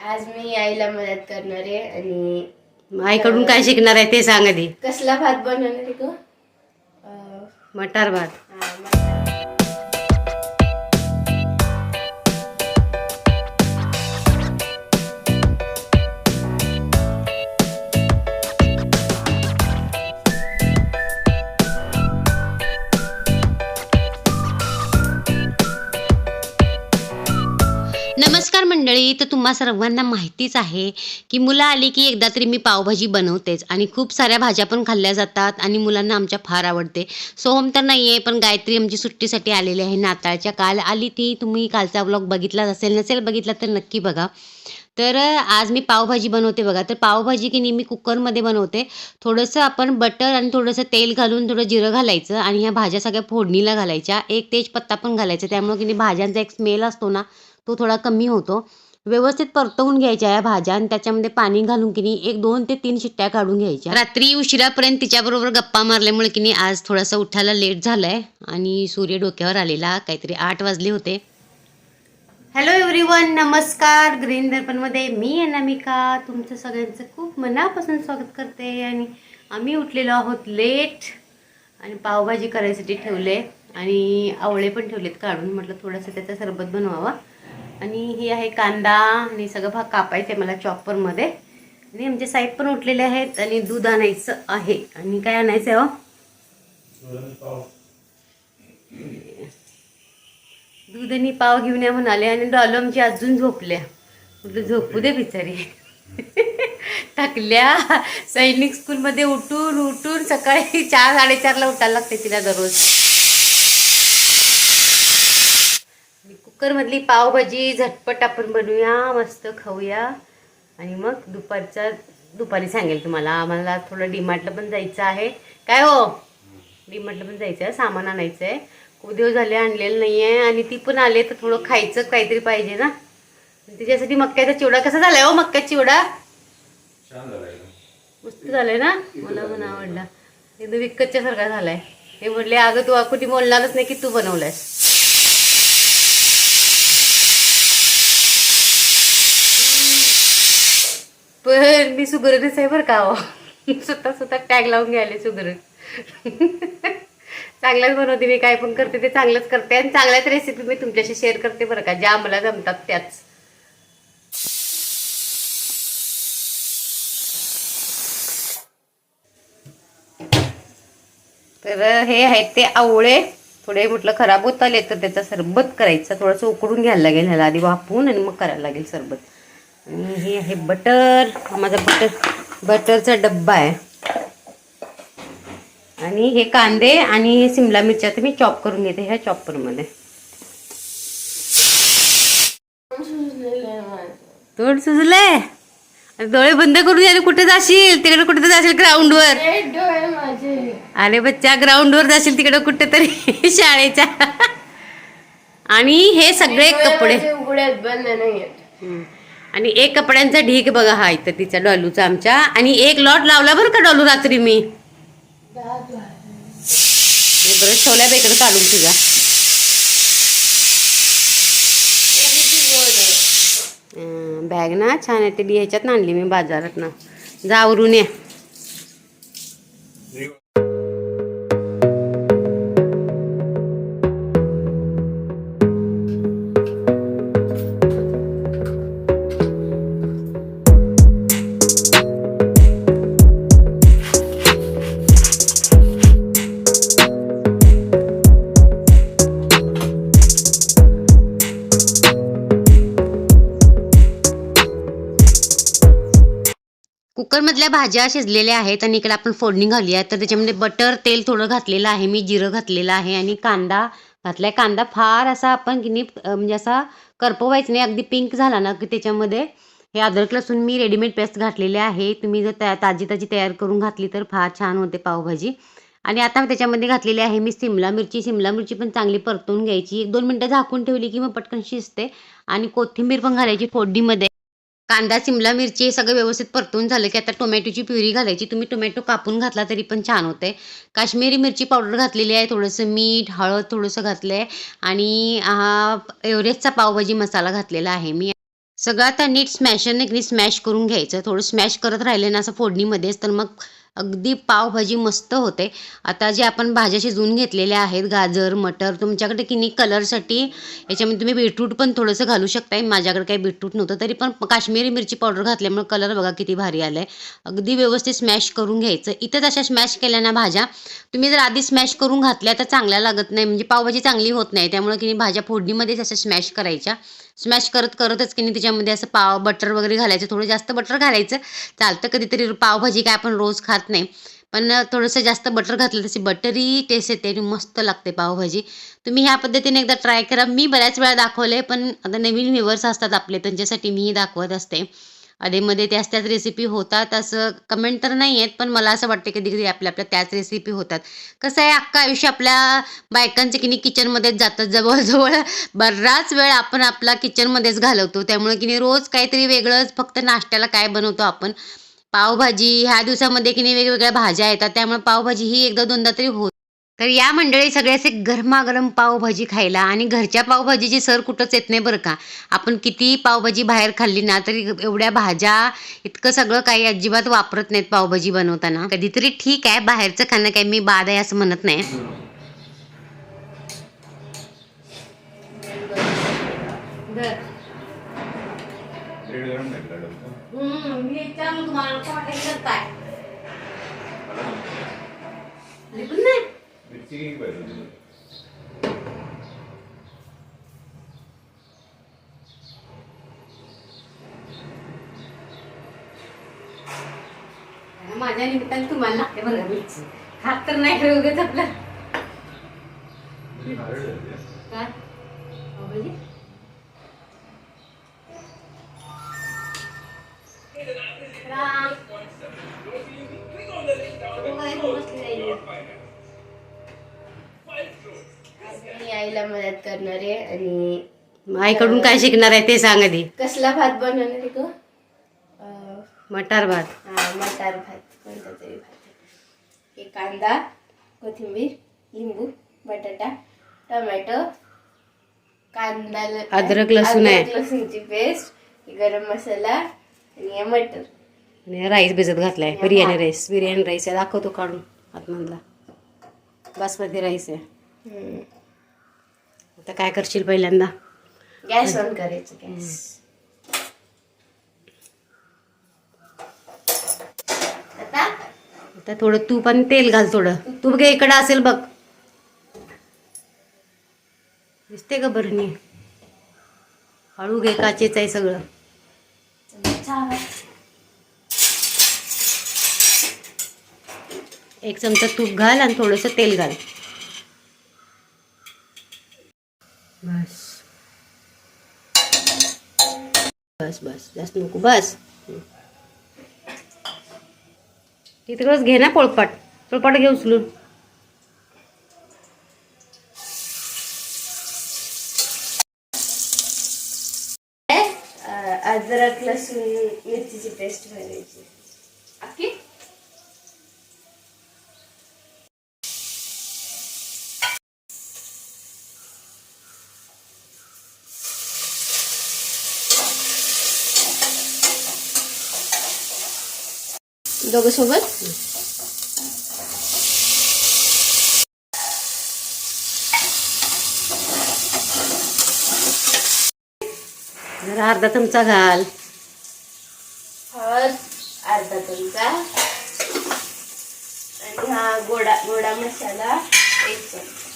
आज मी आईला मदत करणार आहे आणि आईकडून काय शिकणार आहे ते सांग आधी. कसला भात बनवणार आहे ग? मटार भात. हा, मटार. नमस्कार मंडळी तर तुम्हा सर्वांना माहितीच आहे की मुलं आली की एकदा तरी मी पावभाजी बनवतेच आणि खूप साऱ्या भाज्या पण खाल्ल्या जातात आणि मुलांना आमच्या फार आवडते. सोहम तर नाही आहे पण गायत्री आमची सुट्टीसाठी आलेली आहे. नाताळच्या काल आली ती. तुम्ही कालचा ब्लॉग बघितलाच असेल नसेल बघितला तर नक्की बघा. तर आज मी पावभाजी बनवते बघा. तर पावभाजी की नेहमी कुकरमध्ये बनवते. थोडंसं आपण बटर आणि थोडंसं तेल घालून थोडं जिरं घालायचं आणि ह्या भाज्या सगळ्या फोडणीला घालायच्या. एक तेजपत्ता पण घालायचा. त्यामुळे की नाही भाज्यांचा एक स्मेल असतो ना तो थोडा कमी होतो. व्यवस्थित परतवून घ्यायच्या या भाज्या आणि त्याच्यामध्ये पाणी घालून की नाही एक दोन ते तीन शिट्ट्या काढून घ्यायच्या. रात्री उशिरापर्यंत तिच्याबरोबर गप्पा मारल्यामुळे की नाही आज थोडासा उठायला लेट झालाय आणि सूर्य डोक्यावर आलेला. काहीतरी आठ वाजले होते. हॅलो एव्हरीवन नमस्कार. ग्रीन दर्पणमध्ये मी अनामिका तुमचं सगळ्यांचं खूप मनापासून स्वागत करते आणि आम्ही उठलेलो आहोत लेट आणि पावभाजी करायसाठी ठेवले आणि आवळे पण ठेवलेत काढून. म्हटलं थोडंसं त्याचा सरबत बनवावा. आणि ही आहे कांदा आणि सगळं भाग कापायचं आहे मला चॉपरमध्ये आणि आमचे साहेब पण उठलेले आहेत आणि दूध आणायचं आहे. आणि काय आणायचं आहे दूधनी दूध आणि पाव घेऊन या म्हणाले आणि डॉलो आमची अजून झोपल्या. म्हटलं झोपू दे बिचारी. थकल्या. सैनिक स्कूलमध्ये उठून उठून सकाळी चार साडेचारला उठायला लागते तिला दररोज. कुकरमधली पावभाजी झटपट आपण बनवूया मस्त खाऊया. आणि मग दुपारचा दुपारी सांगेल तुम्हाला. आम्हाला थोडं डीमार्टला पण जायचं आहे. काय हो? डीमार्टला पण जायचं आहे सामान आणायचं आहे खूप दिवस झाले आणलेलं नाही आहे आणि ती पण आले तर थोडं खायचं काहीतरी पाहिजे ना. तिच्यासाठी मक्याचा चिवडा कसा झालाय हो मक्याचा चिवडा? मस्त झालाय ना? मला पण आवडला. एकदम विकतच्या सारखा झालाय. हे म्हटले अगं तू कुठे बोलणारच नाही की तू बनवलायस. पण मी सुगरणच आहे बरं का हो. स्वतः स्वतः टॅग लावून घ्यायले सुगरण चांगलंच बनवते मी काय पण करते ते चांगलंच करते. आणि चांगल्याच रेसिपी मी तुमच्याशी शेअर करते बरं का ज्या मला जमतात त्याच. तर हे आहेत ते आवळे. थोडे म्हटलं खराब होत आले तर त्याचा सरबत करायचा. थोडंसं उकडून घ्यायला लागेल ह्याला. आधी वाफवून आणि मग करायला लागेल सरबत. आणि हे आहे बटर. हा माझा बटर बटरचा डब्बा आहे. आणि हे कांदे आणि सिमला मिरच्या तर मी चॉप करून घेते ह्या चॉपरमध्ये. तोड अरे डोळे बंद करून यायला कुठे जाशील? तिकडे कुठे जाशील ग्राउंडवर अरे बच्चा ग्राउंडवर जाशील तिकडे कुठेतरी शाळेच्या. आणि हे सगळे कपडे. आणि एक कपड्यांचा ढीक बघा हा इथं तिचा डॉलूचा आमच्या. आणि एक लॉट लावला बरं का डॉलू रात्री मी? बरं ठेवल्या इकडे काढून तुझा बॅग ना छान आहे ती ह्याच्यात आणली मी बाजारात ना जावरून ये. कुकरमधल्या भाज्या शिजलेल्या आहेत आणि इकडे आपण फोडणी घालूया. आहे तर त्याच्यामध्ये बटर तेल थोडं घातलेलं आहे. मी जिरं घातलेलं आहे आणि कांदा घातलाय. कांदा फार असा आपण की नाही म्हणजे असा करपवायचं नाही. अगदी पिंक झाला ना की त्याच्यामध्ये हे अद्रक लसूण मी रेडीमेड पेस्ट घातलेले आहे. तुम्ही जर त्या ताजी ताजी तयार करून घातली तर फार छान होते पावभाजी. आणि आता त्याच्यामध्ये घातलेली आहे मी सिमला मिरची. सिमला मिरची पण चांगली परतून घ्यायची. एक दोन मिनटं झाकून ठेवली की मग पटकन शिजते. आणि कोथिंबीर पण घालायची फोडणीमध्ये. कांदा सिमला मिरची हे सगळं व्यवस्थित परतून झालं की आता टोमॅटोची प्युरी घालायची. तुम्ही टोमॅटो कापून घातला तरी पण छान होते. काश्मीरी मिरची पावडर घातलेली आहे थोडंसं मीठ हळद थोडंसं घातलं आहे आणि हा एव्हरेस्टचा पावभाजी मसाला घातलेला आहे. मी सगळं आता नीट स्मॅशरने नीट स्मॅश करून घ्यायचं. थोडं स्मॅश करत राहिले ना असं फोडणीमध्येच तर मग अगदी पावभाजी मस्त होते. आता जे आपण भाज्या शिजवून घेतलेल्या आहेत गाजर मटर तुमच्याकडे की नाही कलरसाठी याच्यामध्ये तुम्ही बीटरूट पण थोडंसं घालू शकताय. माझ्याकडे काही बीटरूट नव्हतं तरी पण काश्मीरी मिरची पावडर घातल्यामुळे कलर बघा किती भारी आला आहे अगदी व्यवस्थित स्मॅश करून घ्यायचं. इथं अशा स्मॅश केल्या ना भाज्या. तुम्ही जर आधी स्मॅश करून घातल्या तर चांगल्या लागत नाही. म्हणजे पावभाजी चांगली होत नाही त्यामुळे की नाही भाज्या फोडणीमध्येच अशा स्मॅश करायच्या. स्मॅश करत करतच की नाही त्याच्यामध्ये असं पाव बटर वगैरे घालायचं. थोडं जास्त बटर घालायचं. चालतं कधीतरी पावभाजी काय आपण रोज खात नाही. पण थोडंसं जास्त बटर घातलं तशी बटरी टेस्ट येते आणि मस्त लागते पावभाजी. तुम्ही ह्या पद्धतीने एकदा ट्राय करा. मी बऱ्याच वेळा दाखवले पण आता नवीन व्ह्युअर्स असतात आपले त्यांच्यासाठी मीही दाखवत असते. अधेमध्ये त्याच त्याच रेसिपी होतात असं कमेंट तर नाही आहेत पण मला असं वाटतं कधी कधी आपल्या आपल्या त्याच रेसिपी होतात. कसं आहे अख्खं आयुष्य आपल्या बायकांचं की नाही किचनमध्येच जातात जवळजवळ बराच वेळ आपण आपला किचनमध्येच घालवतो. त्यामुळे की नाही रोज काहीतरी वेगळंच फक्त नाश्त्याला काय बनवतो आपण? पावभाजी ह्या दिवसामध्ये की नाही वेगवेगळ्या भाज्या येतात त्यामुळे पावभाजी ही एकदा दोनदा तरी होत. तर या मंडळी सगळे असे गरमागरम पावभाजी खायला आणि घरच्या पावभाजीची सर कुठंच येत नाही बरं का. आपण किती पावभाजी बाहेर खाल्ली ना तरी एवढ्या भाज्या इतकं सगळं काही अजिबात वापरत नाहीत पावभाजी बनवताना. कधीतरी ठीक आहे बाहेरचं खाणं काही मी बाद आहे असं म्हणत नाही. मिरची किती पाहिजे तुला माझ्या निमित्ताने तुम्हाला लागते बघा मिरची. खात तर नाही उगाच आपलं. आईकडून काय शिकणार आहे ते सांग आधी. कसला भात बनवणार आहे ग मटार भात. हा मटार भात. कोणता तरी भात हे कांदा कोथिंबीर लिंबू बटाटा टोमॅटो कांदा अद्रक, लसूण आहे. लसूणची पेस्ट गरम मसाला आणि मटर. आणि राईस भिजत घातलाय. बिर्याणी राईस. बिर्याणी राईस आहे. दाखवतो काढून आतमधला. बासमती राईस आहे. आता काय करशील पहिल्यांदा? गॅस ऑन करायचं गॅस. आता? थोडं तूप आणि तेल घाल थोडं. तूप घे इकडं असेल बघ. दिसते का बरणी? हळू घे काचेच आहे सगळं. एक चमचा तूप घाल आणि थोडंसं तेल घाल बस बस बस. जास्त नको. बस. तिथं घे ना पोळपाट. पोळपाट घे उचलून. अं, अद्रक लसूण मिरचीची पेस्ट घालायची दोघं सोबत जरा अर्धा चमचा घाल. हळद अर्धा चमचा. आणि हा गोडा गोडा मसाला एक चमचा.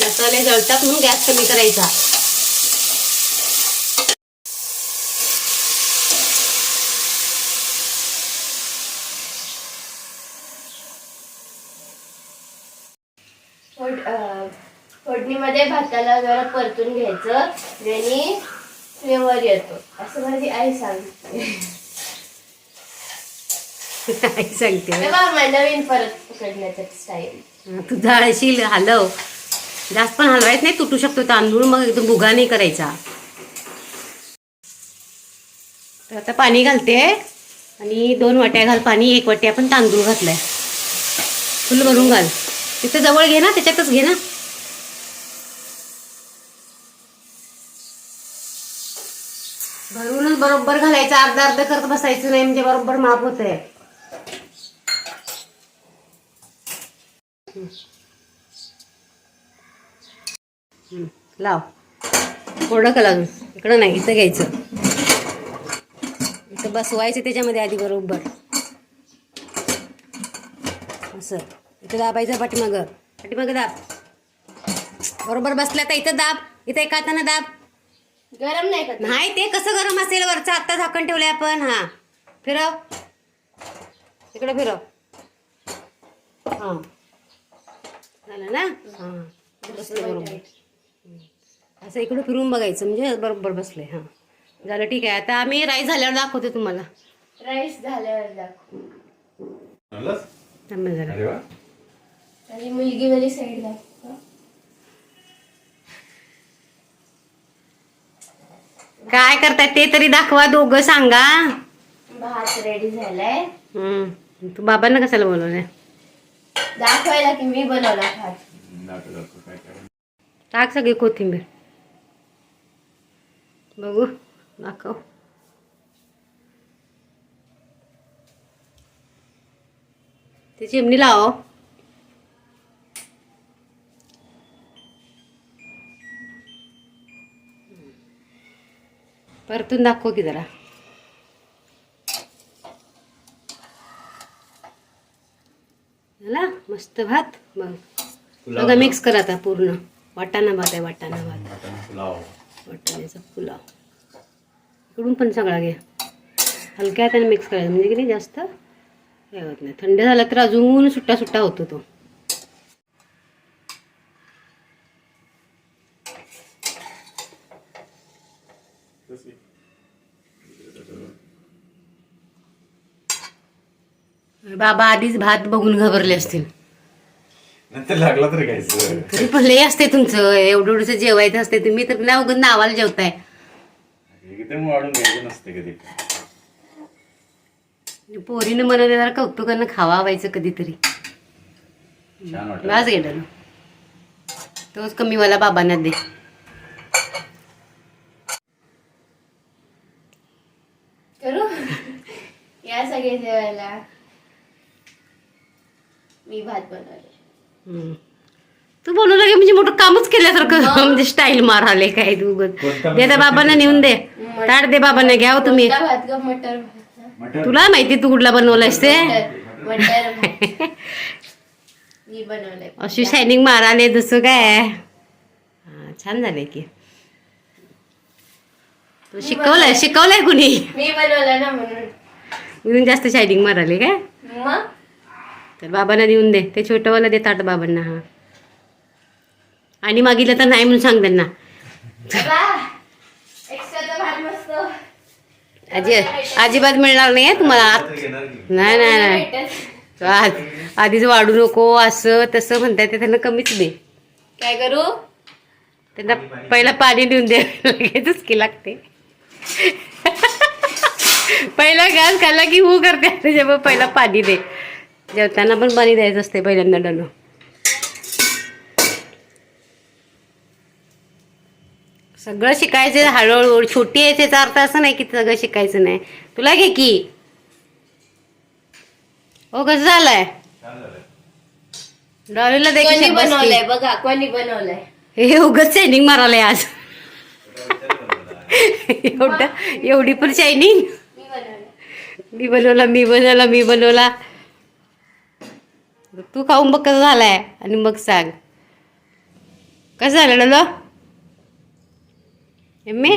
मसाले जळतात म्हणून गॅस कमी करायचा. फोड फोडणीमध्ये भाताला जरा परतून घ्यायचं. ज्याने फ्लेवर येतो. असं माझी आई सांगते. आई सांगते नवीन परत पकडण्याचं स्टाईल तू जाळशील हलव. जास्त पण हलवायच नाही तुटू शकतो. तांदूळ मग एकदम भुगा नाही करायचा. तर आता पाणी घालते. आणि दोन वाट्या घाल पाणी. एक वाटी आपण तांदूळ घातलाय. फुल भरून घाल. तिथं जवळ घे ना त्याच्यातच घे ना. भरूनच बरोबर घालायचं अर्धा अर्ध करत बसायचं नाही म्हणजे बरोबर माप होत आहे लाव. कोरडं का लागून इकडं नाही इथं घ्यायचं. इथं बसवायचं त्याच्यामध्ये आधी बरोबर. असं. इथं दाबायचं पाठीमागं. पाठीमागं दाब. बरोबर बसल्या तर इथं दाब. इथं एका हातानं दाब. गरम नाही का? नाही ते कसं गरम असेल वरचं? आत्ता झाकण ठेवलंय आपण. हा. फिरव. इकडे फिरव. हा. झालं ना? हा. बसलं बरोबर. असं इकडं फिरून बघायचं. म्हणजे बरोबर बसले हा. झालं ठीक आहे. आता आम्ही राईस झाल्यावर दाखवते तुम्हाला. राईस झाल्यावर दाखव? थांबा जरा आणि मुलगी वाली साईड दाखव काय करताय? ते तरी दाखवा दोघं सांगा. भात रेडी झालाय. हम्म. तू बाबांना कशाला बोलवलंय? दाखवायला की मी बनवला भात. टाक सगळी कोथिंबीर. बघू दाखव. ते चिमणी लाव. परतून दाखव की जरा. झाला? मस्त भात? बघ. बघा मिक्स करा आता पूर्ण. वाटाणा भात आहे वाटाणा भात. वाटाण्याचा पुलाव. इकडून पण सगळा घ्या हलक्या हाताने मिक्स करायचं. म्हणजे की नाही जास्त हे होत नाही. थंड झाला तर अजून सुट्टा सुट्टा होतो तो. बाबा आधीच भात बघून घाबरले असतील. नंतर लागला तरी पण लय असते तुमचं. एवढं एवढंसं जेवायचं असते तुम्ही तर ना उगत नावाला जेवताय. एकदम वाढून घ्यायचं नसते कधी. पोरीनं बनवले जरा कौतुकानं खावा व्हायचं कधीतरी. छान वाटत वाज गेलं तोच कमी मला बाबांना दे. करू? या सगळे जेवायला. मी भात बनवले. तू बोलू लागे म्हणजे मोठं कामच केल्यासारखं. म्हणजे स्टाईल माराले काय तू. कोणता दे त्या बाबांना नेऊन दे. ताट दे बाबांना घ्या हो तुम्ही. तुला माहिती तू कुठला बनवलायस ते? अशी शायनिंग माराले दुसरं काय? हा, छान झाले की. तू शिकवलंय शिकवलंय कुणी? मी बनवलं ना म्हणून. जास्त शायनिंग माराले काय? तर बाबांना देऊन दे. ते छोटंवाला दे ताट बाबांना हा. आणि मागितलं तर नाही म्हणून सांग त्यांना. आजी अजिबात मिळणार नाही हं तुम्हाला? नाही नाही नाही. आधीच वाढू नको असं तसं म्हणताय ते त्यांना कमीच दे. काय करू? त्यांना पहिला पाणी देऊन दे लगेचच की लागते. पहिला घास खाल्ला की हू करते त्याच्यामुळे पहिला पाणी दे. जेवताना पण पाणी द्यायचं असते पहिल्यांदा डनो सगळं शिकायचं हळूहळू छोटी आहे त्याचा अर्थ असं नाही की सगळं शिकायचं नाही. तुला घे की. हो कसं झालंय? डॉलीला दे की कोणी शाबासकी. बनवलंय बघा कोणी बनवलंय? हे उगच शायनिंग मारायला आज. एवढं एवढी पण शायनिंग मी बनवला मी बनवला मी बनवला. तू खाऊन बघ कसं झालाय आणि मग सांग. कसं झालं डोलो? एम्मी